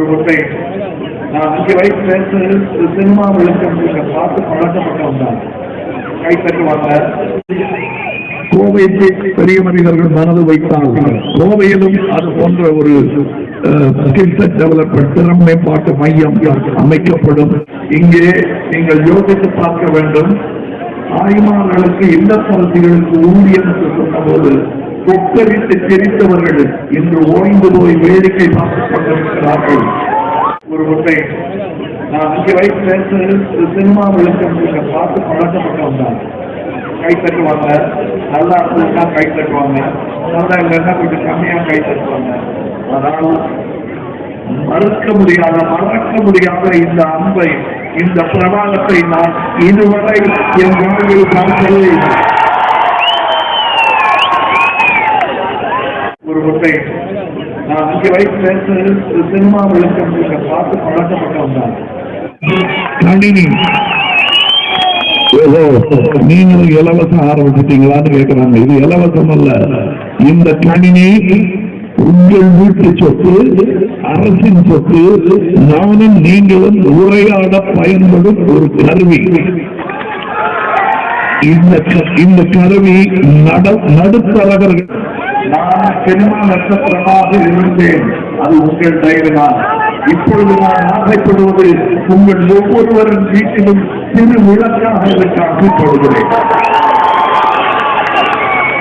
ஒரு முட்டை நான் அஞ்சு வயசு பேச சினிமா விளக்கம் பார்த்து பழக்கப்பட்டவன் தான் கை தட்டுவாங்க. கோவைக்கு பெரிய மனிதர்கள் மனது வைத்தால் கோவையிலும் அது போன்ற ஒரு ஸ்கில் செட் டெவலப்மெண்ட் திறன் மேம்பாட்டு மையம் அமைக்கப்படும். இங்கே நீங்கள் யோசித்து பார்க்க வேண்டும். தாய்மார்களுக்கு இல்லத்தரசிகளுக்கு ஊதியம் என்று சொன்னபோது கொக்கரித்து சிரித்தவர்கள் இன்று ஓய்ந்து போய் வேடிக்கை பார்த்துக் கொண்டிருக்கிறார்கள். ஒரு முட்டை நான் அஞ்சு வயசு பேச சினிமா விளக்கம் பார்த்து பழக்கப்பட்டவங்க கை தட்டுவாங்க நல்லா இருந்தா கை தட்டுவாங்க நல்லா இல்லைன்னா கொஞ்சம் கம்மியா கை தட்டுவாங்க. அதனால் மறுக்க முடியாத மறக்க முடியாத இந்த அன்பை இந்த பிரபாகத்தை நான் இதுவரை என் வாழ்வில் இல்லை. ஒரு முட்டை நான் அஞ்சு வயசு பேச சினிமா விளக்கம் பார்த்து பழக்கப்பட்டவன் தான் நீங்களும் இலவசம் ஆரம்பிச்சிட்டீங்களான்னு கேட்கிறாங்க இது இலவசம் அல்ல. இந்த கணினி உங்கள் வீட்டு சொத்து அரசின் சொத்து நானும் நீங்களும் உரையாட பயன்படும் ஒரு கருவி. இந்த இந்த கருவி நட நடுத்தரகர்கள் நான் சினிமா நட்சத்திரமாக இருந்தேன். அது உங்கள் தயவுதான் இப்பொழுது நான் ஆசைப்படுவது உங்கள் ஒவ்வொருவரின் வீட்டிலும் சிறு விளக்காக இதற்கு ஆசைப்படுகிறேன்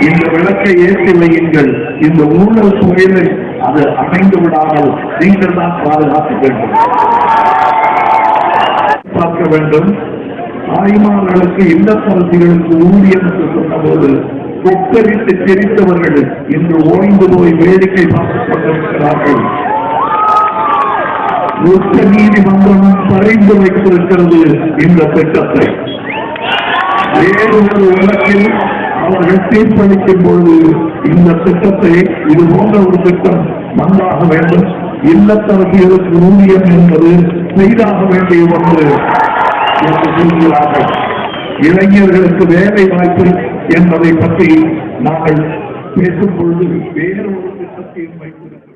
இந்த விளக்கை ஏற்றி வையுங்கள். இந்த ஊழல் புயலை அது அமைந்து விடாமல் நீங்கள் தான் பாதுகாக்க வேண்டும் பார்க்க வேண்டும். தாய்மார்களுக்கு இல்லத்தரசிகளுக்கு ஊதியம் என்று சொன்னபோது கொக்கரித்து சிரித்தவர்கள் இன்று ஓய்ந்து போய் வேடிக்கை பார்த்துக் கொண்டிருக்கிறார்கள். உச்ச நீதிமன்றம் பறைந்து வைத்திருக்கிறது இந்த திட்டத்தை. வேறு ஒரு வழக்கில் அவர்கள் தீர்ப்பளிக்கும் பொழுது இந்த திட்டத்தை இது போன்ற ஒரு திட்டம் வந்தாக வேண்டும். இல்லத்தரசியலுக்கு ஊதியம் என்பது செய்தாக வேண்டிய ஒன்று என்று சொல்கிறார்கள் இளைஞர்களுக்கு வேலை வாய்ப்பு என்பதை பற்றி நாங்கள் பேசும் பொழுது வேறு ஒரு திட்டத்தையும் வைத்திருக்கிறோம்.